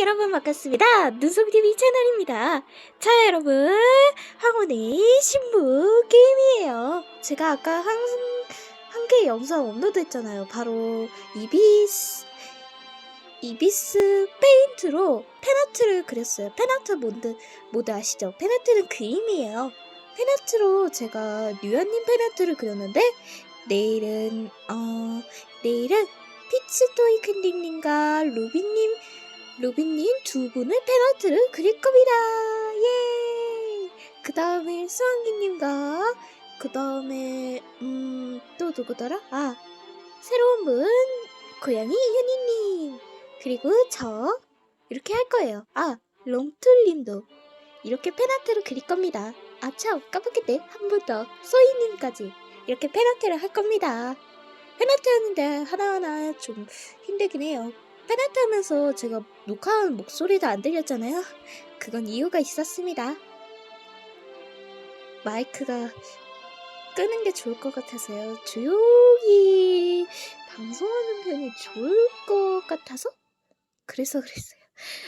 여러분 반갑습니다. 눈송TV 채널입니다. 자 여러분 황혼의 신부 게임이에요. 제가 아까 한, 한 개 영상 업로드 했잖아요. 바로 이비스 이비스 페인트로 펜아트를 그렸어요. 펜아트 모드, 모드 아시죠? 펜아트는 그림이에요. 펜아트로 제가 류현님 펜아트를 그렸는데 내일은 어 내일은 피츠토이 캔디님과 루비님 루비님 두 분을 펜아트를 그릴 겁니다. 예. 그 다음에 수환기님과 그 다음에 음 또 누구더라? 아 새로운 분 고양이 현이님 그리고 저 이렇게 할 거예요. 아 롱툴님도 이렇게 펜아트를 그릴 겁니다. 아참 깜빡했네 한분더 소희님까지 이렇게 펜아트를 할 겁니다. 펜아트 하는데 하나하나 좀 힘들긴 해요. 펜아트 하면서 제가 녹화한 목소리도 안 들렸잖아요. 그건 이유가 있었습니다. 마이크가 끄는 게 좋을 것 같아서요. 조용히 방송하는 편이 좋을 것 같아서? 그래서 그랬어요.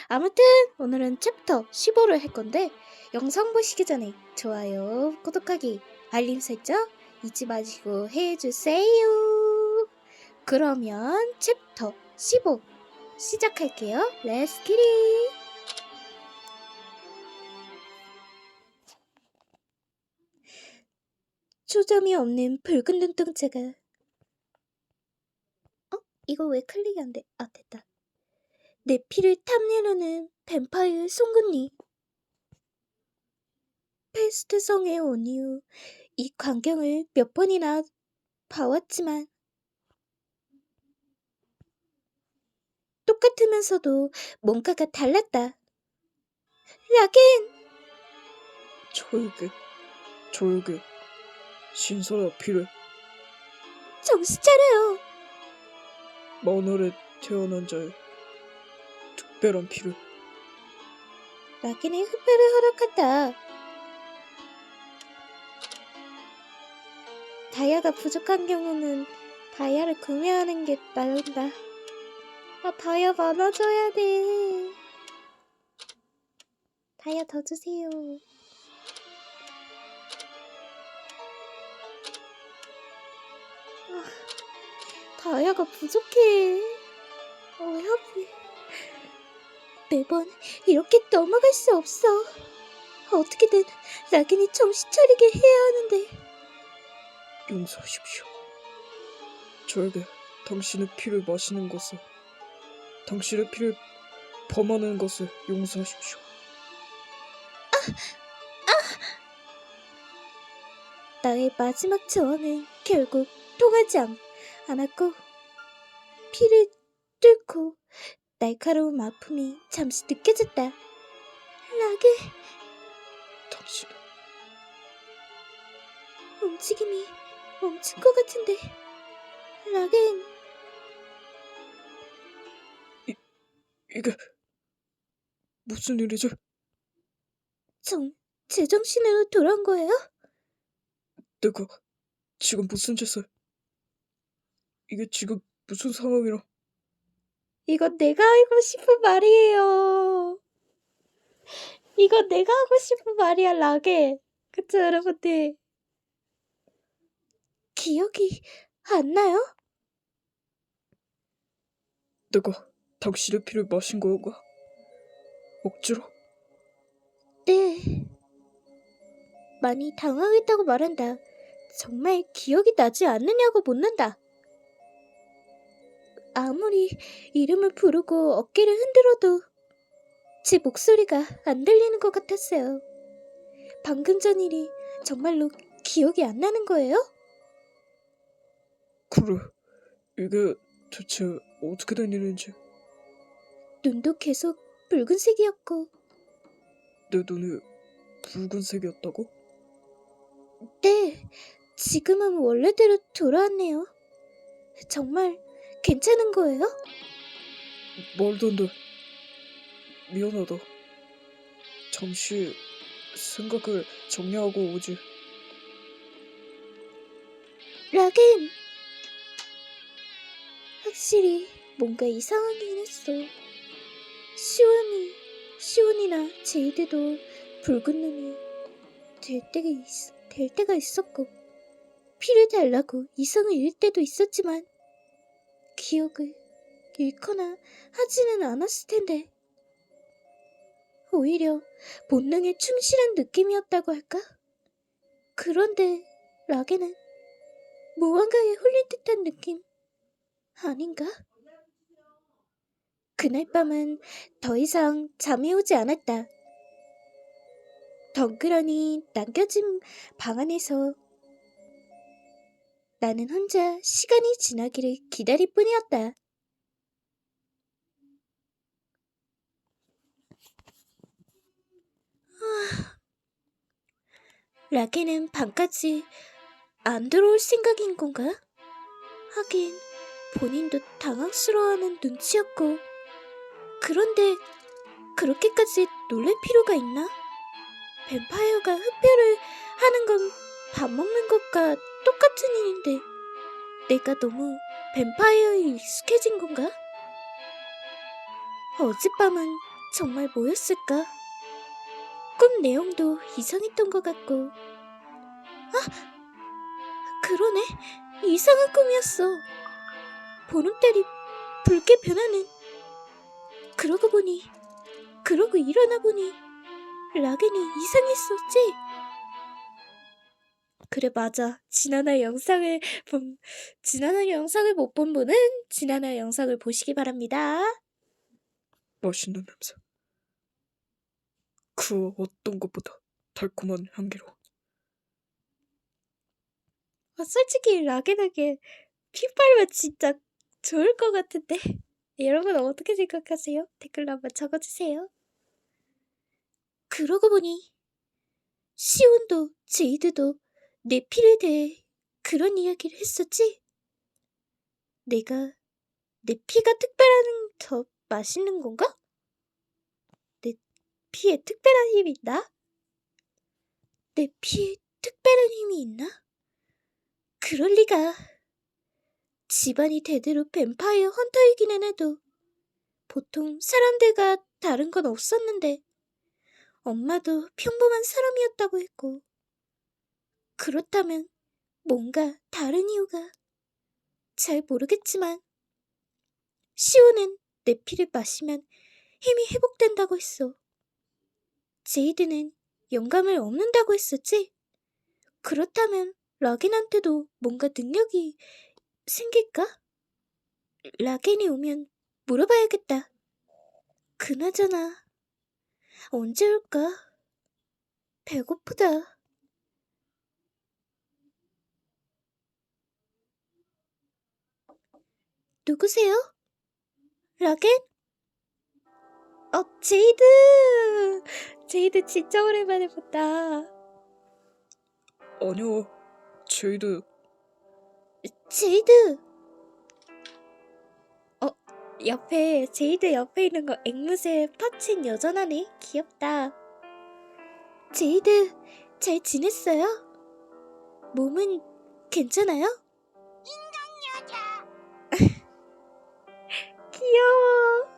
아무튼 오늘은 챕터 15를 할 건데 영상 보시기 전에 좋아요, 구독하기, 알림 설정 잊지 마시고 해주세요. 그러면 챕터 15 시작할게요. 렛츠 기릿! 초점이 없는 붉은 눈동자가 어? 이거 왜 클릭이 안 돼? 아 됐다. 내 피를 탐내려는 뱀파이어 송곳니 페스트 성에 온 이후 이 광경을 몇 번이나 봐왔지만 똑같으면서도 뭔가가 달랐다. 라겐! 저에게 저에게 신선한 피를 정신 차려요. 마늘에 태어난 자의 특별한 피를 라겐의 흡혈을 허락한다. 다이아가 부족한 경우는 다이아를 구매하는 게 나은다. 아, 다이아 많아져야 돼. 다이아 더 주세요. 아, 다이아가 부족해. 어, 왜 하필. 매번 이렇게 넘어갈 수 없어. 어떻게든 라겐이 정신 차리게 해야 하는데. 용서하십시오. 저에게 당신의 피를 마시는 것을 당신의 피를 범하는 것을 용서하십시오. 나의 마지막 저항은 결국 통하지 않, 않았고 피를 뚫고 날카로운 아픔이 잠시 느껴졌다. 라게 당신은 움직임이 멈춘 것 같은데 라겐 이게 무슨 일이죠? 정 제정신으로 돌아온 거예요? 내가 지금 무슨 짓을 이게 지금 무슨 상황이라 이건 내가 하고 싶은 말이에요. 이건 내가 하고 싶은 말이야, 라게. 그쵸, 여러분들? 기억이 안 나요? 내가 당신의 피를 마신 건가? 억지로? 네. 많이 당황했다고 말한다. 정말 기억이 나지 않느냐고 묻는다. 아무리 이름을 부르고 어깨를 흔들어도 제 목소리가 안 들리는 것 같았어요. 방금 전 일이 정말로 기억이 안 나는 거예요? 그래 이게 대체 어떻게 된 일인지 눈도 계속 붉은색이었고, 내 눈이 붉은색이었다고? 네, 지금은 원래대로 돌아왔네요. 정말 괜찮은 거예요? 말도 안 돼. 미안하다. 잠시 생각을 정리하고 오지. 라겐! 확실히 뭔가 이상하긴 했어. 시원이 혹시나 제이드도 붉은 눈이 될 때가, 있, 될 때가 있었고 피를 달라고 이성을 잃을 때도 있었지만 기억을 잃거나 하지는 않았을 텐데 오히려 본능에 충실한 느낌이었다고 할까? 그런데 락에는 무언가에 홀린 듯한 느낌 아닌가? 그날 밤은 더 이상 잠이 오지 않았다. 덩그러니 남겨진 방 안에서 나는 혼자 시간이 지나기를 기다릴 뿐이었다. 아, 라케는 방까지 안 들어올 생각인 건가? 하긴 본인도 당황스러워하는 눈치였고 그런데 그렇게까지 놀랄 필요가 있나? 뱀파이어가 흡혈을 하는 건 밥 먹는 것과 똑같은 일인데 내가 너무 뱀파이어에 익숙해진 건가? 어젯밤은 정말 뭐였을까? 꿈 내용도 이상했던 것 같고 아! 그러네 이상한 꿈이었어 보름달이 붉게 변하는 그러고 보니 그러고 일어나 보니 락에는 이상했었지 그래 맞아 지난화 영상을 본 지난화 영상을 못 본 분은 지난화 영상을 보시기 바랍니다 맛있는 냄새. 그 어떤 것보다 달콤한 향기로. 아, 솔직히 락에에게 핏발면 진짜 좋을 것 같은데 여러분 어떻게 생각하세요? 댓글로 한번 적어주세요. 그러고 보니 시온도 제이드도 내 피에 대해 그런 이야기를 했었지? 내가 내 피가 특별한 더 맛있는 건가? 내 피에 특별한 힘이 있나? 내 피에 특별한 힘이 있나? 그럴 리가. 집안이 대대로 뱀파이어 헌터이기는 해도 보통 사람들과 다른 건 없었는데 엄마도 평범한 사람이었다고 했고 그렇다면 뭔가 다른 이유가 잘 모르겠지만 시오는 내 피를 마시면 힘이 회복된다고 했어. 제이드는 영감을 얻는다고 했었지? 그렇다면 라겐한테도 뭔가 능력이 생길까? 라겐이 오면 물어봐야겠다. 그나저나 언제 올까? 배고프다. 누구세요? 라겐? 어, 제이드! 제이드 진짜 오랜만에 봤다. 아니요, 제이드. 제이드! 어, 옆에, 제이드 옆에 있는 거 앵무새 파친 여전하네. 귀엽다. 제이드, 잘 지냈어요? 몸은 괜찮아요? 인간 여자! 귀여워.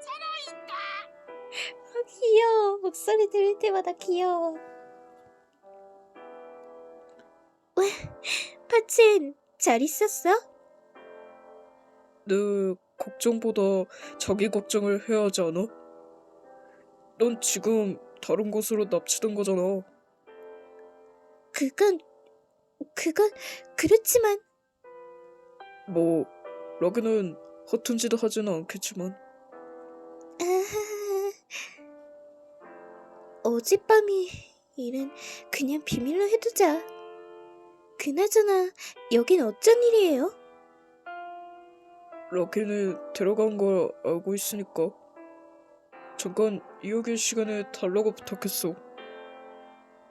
살아있다! 아, 귀여워. 목소리 들을 때마다 귀여워. 파친, 잘 있었어? 내 걱정보다 자기 걱정을 해야 하지 않아? 넌 지금 다른 곳으로 납치된 거잖아. 그건, 그건, 그렇지만, 뭐, 라기는 허튼 짓을 하지는 않겠지만. 아하하. 어젯밤이 일은 그냥 비밀로 해두자. 그나저나, 여긴 어쩐 일이에요? 라기는 데려간 걸 알고 있으니까. 잠깐 이야기 시간에 달라고 부탁했어.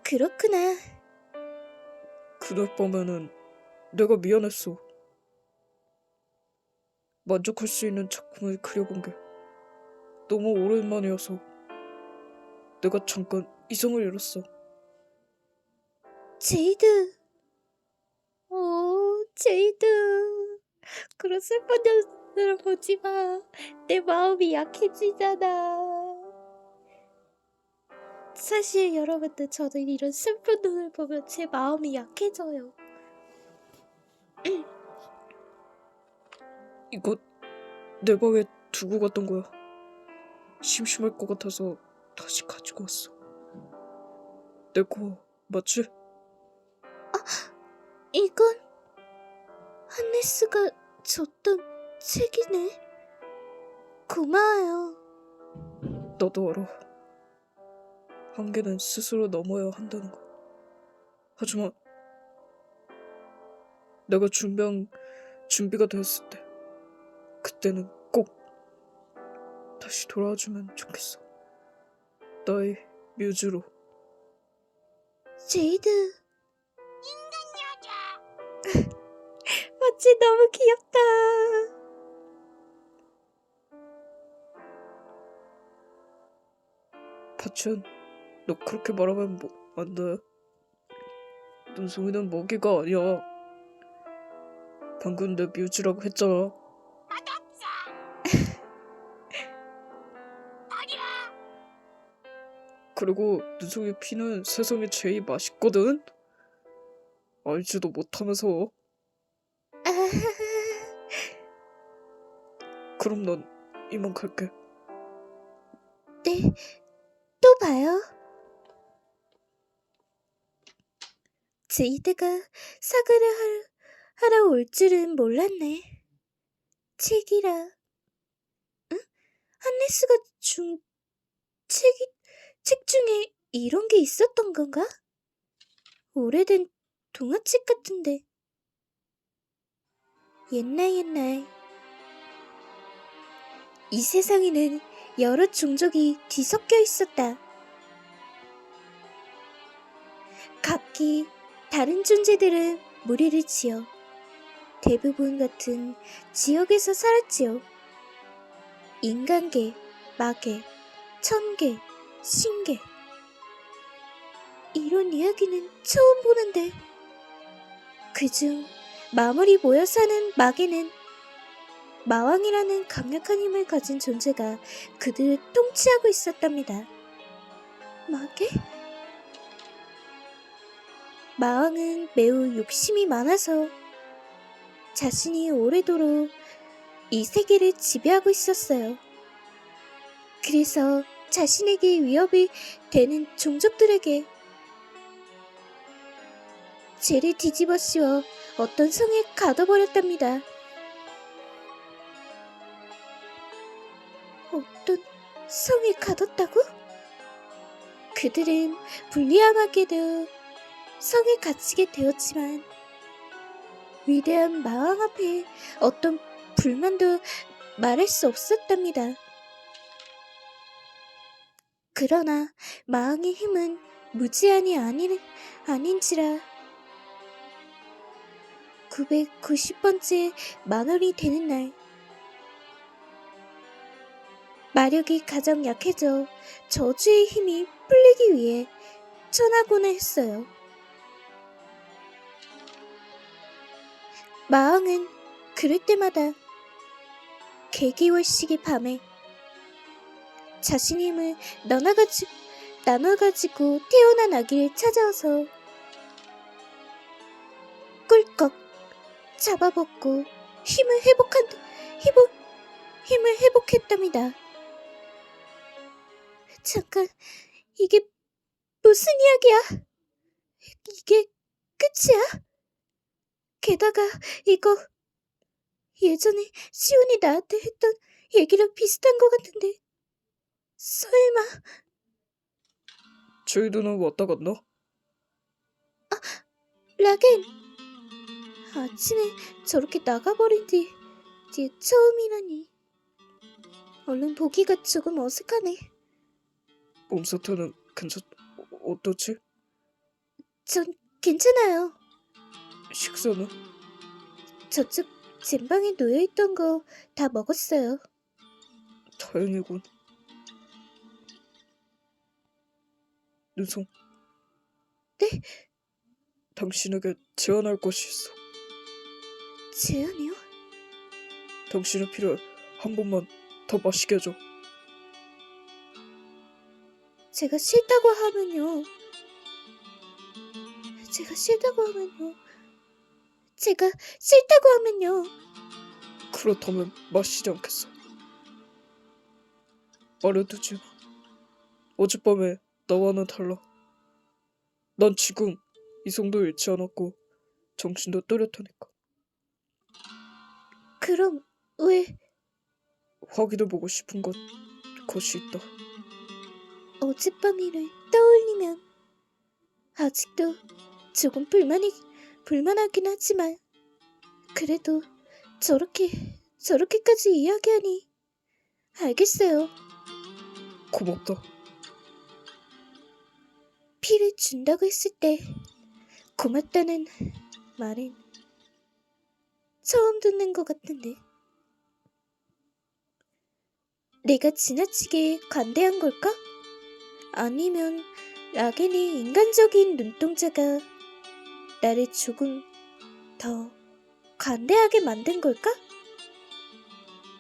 그렇구나. 그날 밤에는 내가 미안했어. 만족할 수 있는 작품을 그려본 게 너무 오랜만이어서 내가 잠깐 이성을 잃었어. 제이드. 오, 제이드. 그런 슬픈 녀석을 보지 마. 내 마음이 약해지잖아. 사실 여러분들 저는 이런 슬픈 눈을 보면 제 마음이 약해져요. 이거 내 방에 두고 갔던 거야. 심심할 것 같아서 다시 가지고 왔어. 내 거 맞지? 이건 한네스가 줬던 책이네. 고마워요. 나도 알아. 한계는 스스로 넘어야 한다는 거. 하지만 내가 준비한 준비가 되었을 때 그때는 꼭 다시 돌아와주면 좋겠어. 나의 뮤즈로. 제이드. 여자. 맞지? 너무 귀엽다. 파춘, 너 그렇게 말하면 뭐, 안 돼. 눈송이는 먹이가 아니야. 방금 내 뮤즈라고 했잖아. 그리고 눈송이 피는 세상에 제일 맛있거든? 알지도 못하면서. 그럼 넌 이만 갈게. 네, 또 봐요. 제이드가 사과를 하러, 하러 올 줄은 몰랐네. 책이라. 응? 한네스가 준 책이, 책 중에 이런 게 있었던 건가? 오래된 동화책 같은데. 옛날 옛날. 이 세상에는 여러 종족이 뒤섞여 있었다. 각기 다른 존재들은 무리를 지어 대부분 같은 지역에서 살았지요. 인간계, 마계, 천계, 신계. 이런 이야기는 처음 보는데. 그중 마무리 모여 사는 마계는 마왕이라는 강력한 힘을 가진 존재가 그들을 통치하고 있었답니다. 마계? 마왕은 매우 욕심이 많아서 자신이 오래도록 이 세계를 지배하고 있었어요. 그래서 자신에게 위협이 되는 종족들에게 죄를 뒤집어 씌워 어떤 성에 가둬버렸답니다. 어떤 성에 가뒀다고? 그들은 불리함하게도 성에 갇히게 되었지만 위대한 마왕 앞에 어떤 불만도 말할 수 없었답니다. 그러나 마왕의 힘은 무제한이 아니, 아닌지라 990번째 만월이 되는 날 마력이 가장 약해져 저주의 힘이 풀리기 위해 천하곤을 했어요. 마왕은 그럴 때마다 개기월씩의 밤에 자신 힘을 나눠가지, 나눠가지고 태어난 아기를 찾아와서 꿀꺽 잡아먹고 힘을 회복한, 회복, 힘을 회복했답니다. 잠깐, 이게 무슨 이야기야? 이게 끝이야? 게다가 이거 예전에 시온이 나한테 했던 얘기랑 비슷한 것 같은데 설마 저희들은 왔다 갔나? 라겐 아침에 저렇게 나가버린 뒤 뒤에 처음이라니 얼른 보기가 조금 어색하네 몸 상태는 괜찮... 어- 어떻지? 전 괜찮아요 식사는? 저쪽 젠방에 놓여있던 거 다 먹었어요 다행이군. 눈송. 네? 당신에게 제안할 것이 있어. 제안이요? 당신의 피를 한 번만 더 마시게 해줘. 제가 싫다고 하면요. 제가 싫다고 하면요. 제가 싫다고 하면요. 그렇다면 마시지 않겠어. 말해두지 마. 어젯밤에 나와는 달라. 난 지금 이성도 잃지 않았고 정신도 또렷하니까 그럼 왜 확인해 보고 싶은 것 것이 있다. 어젯밤 일을 떠올리면 아직도 조금 불만이 불만하긴 하지만 그래도 저렇게 저렇게까지 이야기하니 알겠어요. 고맙다. 피를 준다고 했을 때 고맙다는 말은 처음 듣는 것 같은데 내가 지나치게 관대한 걸까? 아니면 라겐의 인간적인 눈동자가 나를 조금 더 관대하게 만든 걸까?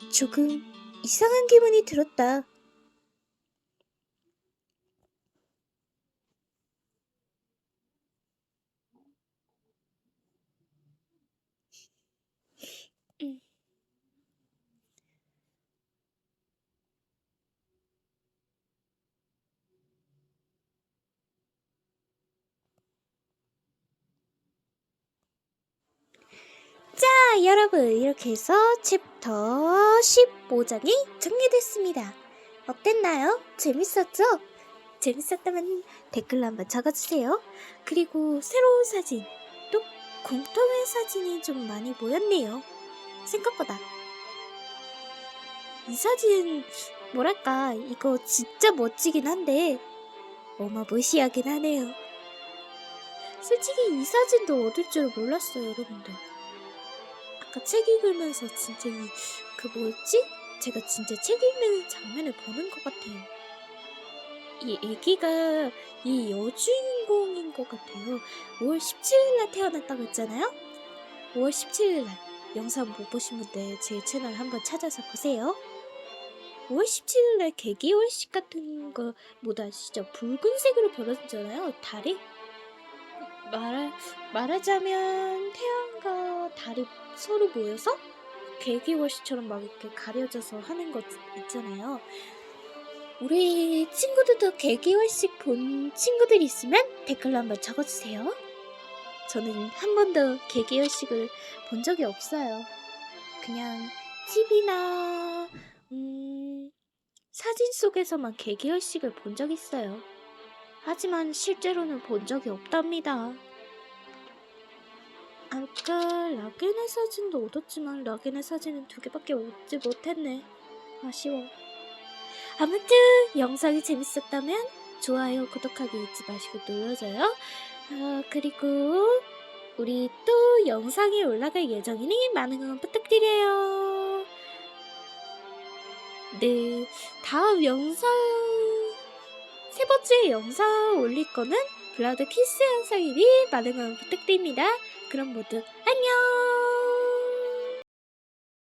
조금 이상한 기분이 들었다. 자, 여러분, 이렇게 해서 챕터 15장이 정리됐습니다. 어땠나요? 재밌었죠? 재밌었다면 댓글로 한번 적어주세요. 그리고 새로운 사진, 또 공통의 사진이 좀 많이 보였네요. 생각보다. 이 사진, 뭐랄까, 이거 진짜 멋지긴 한데, 어마무시하긴 하네요. 솔직히 이 사진도 얻을 줄 몰랐어요, 여러분들. 아까 책 읽으면서 진짜 이, 그 뭐였지? 제가 진짜 책 읽는 장면을 보는 것 같아요. 이 애기가 이 여주인공인 것 같아요. 5월 17일날 태어났다고 했잖아요? 5월 17일날 영상 못 보신 분들 제 채널 한번 찾아서 보세요. 5월 17일날 개기월식 같은 거못 아시죠? 붉은색으로 벌어지잖아요. 달이 말하, 말하자면 태양과 달이 서로 모여서 개기월시처럼 막 이렇게 가려져서 하는 것 있잖아요. 우리 친구들도 개기월식 본 친구들 있으면 댓글로 한번 적어주세요. 저는 한 번도 개기월식을 본 적이 없어요. 그냥 TV나 음, 사진 속에서만 개기월식을 본 적 있어요. 하지만 실제로는 본 적이 없답니다. 아까 라겐의 사진도 얻었지만 라겐의 사진은 두 개밖에 얻지 못했네. 아쉬워. 아무튼 영상이 재밌었다면 좋아요, 구독하기 잊지 마시고 눌러줘요. 아, 그리고 우리 또 영상이 올라갈 예정이니 많은 응원 부탁드려요. 네, 다음 영상 세 번째 영상 올릴 거는 블라드 키스 영상이니 많은 응원 부탁드립니다. 그럼 모두 안녕!